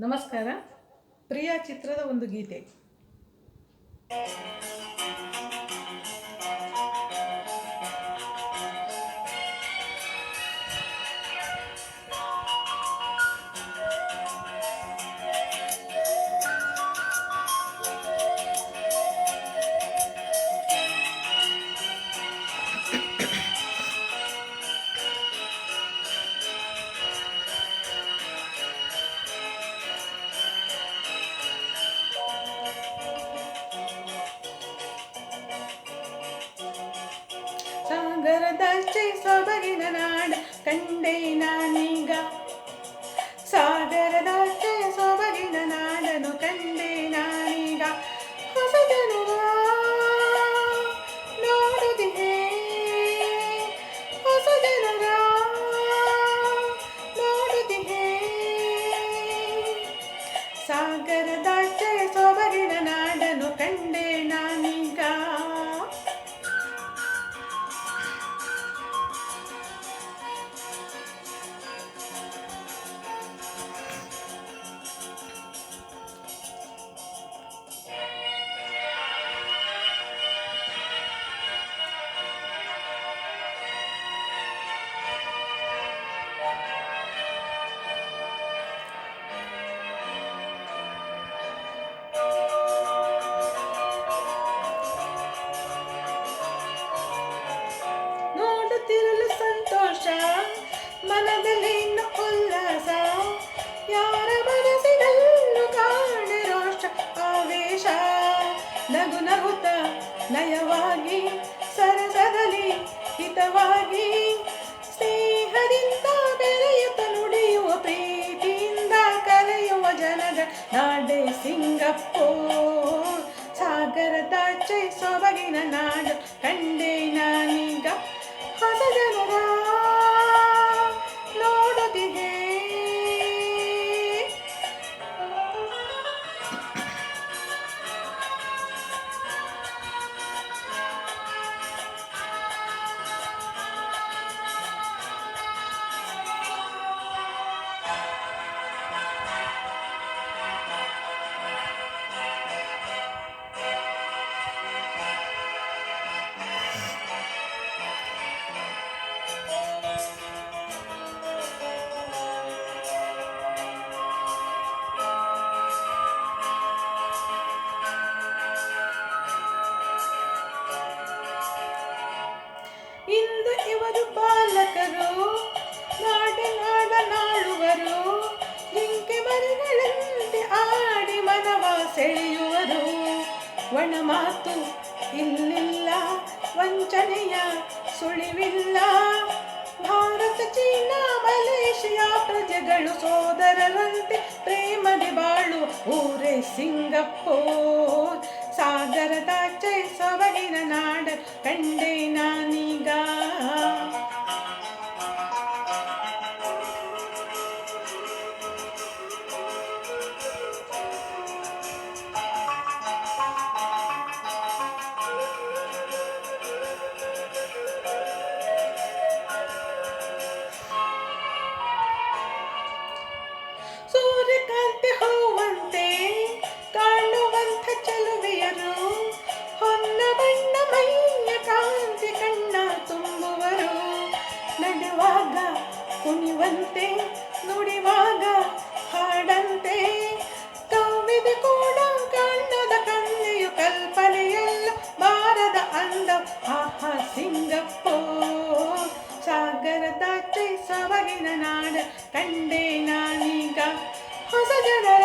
ನಮಸ್ಕಾರ. ಪ್ರಿಯಾ ಚಿತ್ರದ ಒಂದು ಗೀತೆ. ಸಾಗರದಾಚೆ ಸೊಬಗಿನ ನಾಡ ಕಂಡೆ ನಾನೀಗ ಸಾಗರದಾಚೆ ಸಂತೋಷ ಮನದಲ್ಲಿ ಇನ್ನು ಉಲ್ಲಾಸ. ಯಾರ ಮನಸ್ಸಿನಲ್ಲೂ ಕಾಣೆ ರೋಷ, ಆವೇಶ. ನಗು ನಗುತ ನಯವಾಗಿ ಸರಸದಲ್ಲಿ ಹಿತವಾಗಿ. ಸ್ನೇಹದಿಂದ ಬೆರೆಯುತ್ತ ನುಡಿಯುವ ಪ್ರೀತಿಯಿಂದ ಕರೆಯುವ ಜನದ ನಾಡೆ ಸಿಂಗಪೂರ್ ಸಾಗರದಾಚೆ ಸೊಬಗಿನ ನಾಡು ಇಂದು ಪಾಲಕರು ನಾಡಿನಾಡ ನಾಡುವರು ಜಿಂಕೆ ಮರಿಗಳಂತೆ ಆಡಿ ಮನವ ಸೆಳೆಯುವರು. ಒಣ ಮಾತು ಇಲ್ಲಿಲ್ಲ, ವಂಚನೆಯ ಸುಳಿವಿಲ್ಲ. ಭಾರತ, ಚೀನಾ, ಮಲೇಷಿಯಾ ಪ್ರಜೆಗಳು ಸೋದರರಂತೆ ಪ್ರೇಮದಿ ಬಾಳು ಊರೇ ಸಿಂಗಪೂರ್ ಸಾಗರದಾಚೆ ಸೊಬಗಿನ ನಾಡ ಕಂಡೇ ನಾನೀಗ. ಮೈಯ ಕಾಂತಿ ಕಣ್ಣ ತುಂಬುವರು. ನಡುವಾಗ ಕುಣಿವಂತೆ, ನುಡಿವಾಗ ಹಾಡಂತೆ. ಕವಿದೆ ಕೂಡ ಕಣ್ಣದ ಕಣ್ಣೆಯು ಕಲ್ಪನೆಯಲ್ಲ, ಬಾರದ ಅಂದ ಆಹಾ ಸಾಗರ ತಾಚೆ ಸವಗಿನ ನಾಡ ಕಂಡೆ ನಾನೀಗ ಹೊಸ ಜನರ